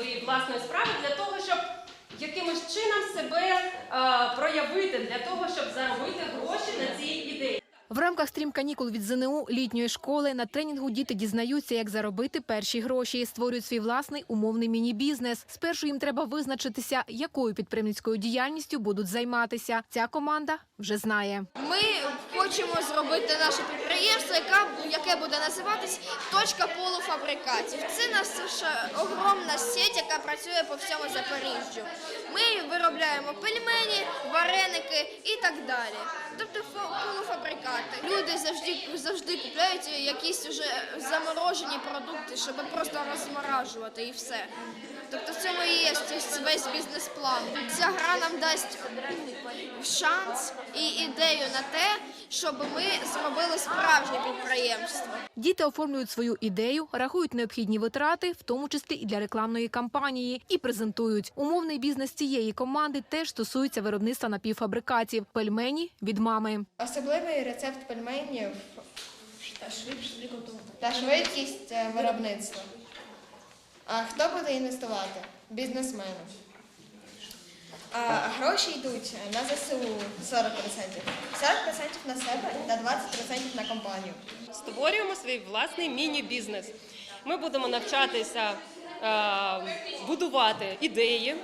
своєї власної справи для того, щоб якимось чином себе е, проявити, для того, щоб заробити гроші на цій ідеї. В рамках стрім канікул від ЗНУ літньої школи на тренінгу діти дізнаються, як заробити перші гроші, створюють свій власний умовний міні-бізнес. Спершу їм треба визначитися, якою підприємницькою діяльністю будуть займатися. Ця команда вже знає. Ми хочемо зробити наше підприємство, яке буде називатись точка полуфабрикатів. Це наша огромна сеть, яка працює по всьому Запоріжжю. Ми виробляємо пельмені, вареники і так далі. Тобто. Люди завжди завжди купляють якісь вже заморожені продукти, щоб просто розморажувати і все. Тобто в цьому і є весь бізнес-план. Ця гра нам дасть шанс і ідею на те, щоб ми зробили справжнє підприємство. Діти оформлюють свою ідею, рахують необхідні витрати, в тому числі і для рекламної кампанії, і презентують. Умовний бізнес цієї команди теж стосується виробництва напівфабрикатів. Пельмені від мами. Особливий рецепт пельменів та швидкість е, виробництва. А хто буде інвестувати? Бізнесмени. А гроші йдуть на ЗСУ 40%, 40% на себе та 20% на компанію. Створюємо свій власний міні-бізнес. Ми будемо навчатися е, будувати ідеї,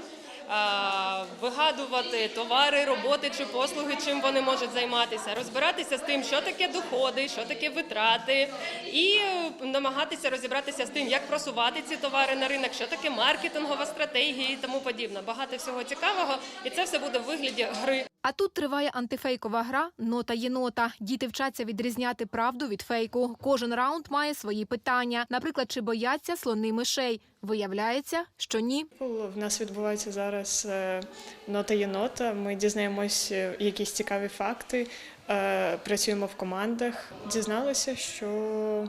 вигадувати товари, роботи чи послуги, чим вони можуть займатися, розбиратися з тим, що таке доходи, що таке витрати, і е, намагатися розібратися з тим, як просувати ці товари на ринок, що таке маркетингова стратегія і тому подібне. Багато всього цікавого, і це все буде в вигляді гри. А тут триває антифейкова гра Нота єнота. Діти вчаться відрізняти правду від фейку. Кожен раунд має свої питання. Наприклад, чи бояться слони мишей? Виявляється, що ні. В нас відбувається зараз е, нота єнота. Ми дізнаємось е, якісь цікаві факти, е, працюємо в командах. Дізналися, що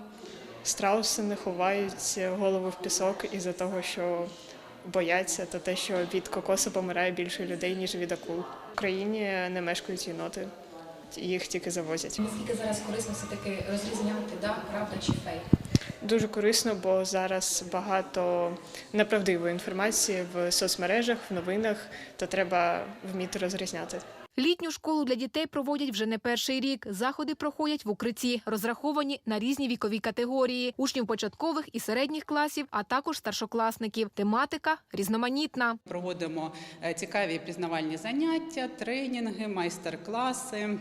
страуси не ховають голову в пісок із-за того, що бояться, та те, що від кокосу помирає більше людей, ніж від акул. В Україні не мешкають єноти, їх тільки завозять. Наскільки зараз корисно все-таки розрізняти, да, правда чи фейк? Дуже корисно, бо зараз багато неправдивої інформації в соцмережах, в новинах, то треба вміти розрізняти. Літню школу для дітей проводять вже не перший рік. Заходи проходять в укритті, розраховані на різні вікові категорії учнів початкових і середніх класів, а також старшокласників. Тематика різноманітна. Проводимо е, цікаві пізнавальні заняття, тренінги, майстер-класи.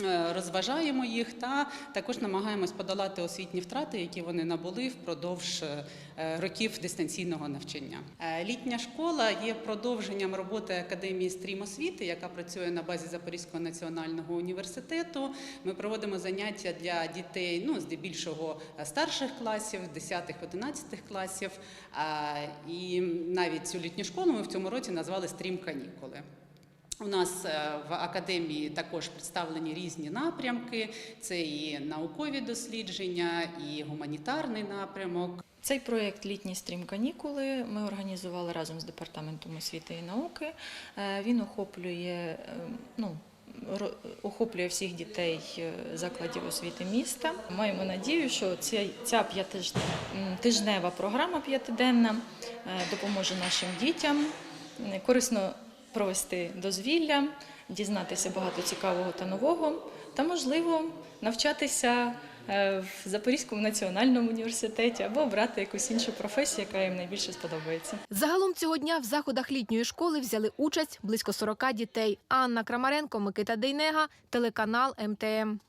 Е, Розважаємо їх та також намагаємось подолати освітні втрати, які вони набули впродовж е, років дистанційного навчання. Е, Літня школа є продовженням роботи академії стрім освіти, яка працює на базі Запорізького національного університету. Ми проводимо заняття для дітей, ну здебільшого старших класів, 10-11 класів. І навіть цю літню школу ми в цьому році назвали стрім канікули. У нас е, в академії також представлені різні напрямки: це і наукові дослідження, і гуманітарний напрямок. Цей проєкт Літні стрім канікули ми організували разом з департаментом освіти і науки. Е, Він охоплює, е, ну, охоплює всіх дітей закладів освіти міста. Маємо надію, що ця, п'ятиж- програма п'ятиденна допоможе нашим дітям корисно провести дозвілля, дізнатися багато цікавого та нового, та можливо навчатися е, в Запорізькому національному університеті або обрати якусь іншу професію, яка їм найбільше сподобається. Загалом цього дня в заходах літньої школи взяли участь близько 40 дітей. Анна Крамаренко, Микита Дейнега, телеканал МТМ.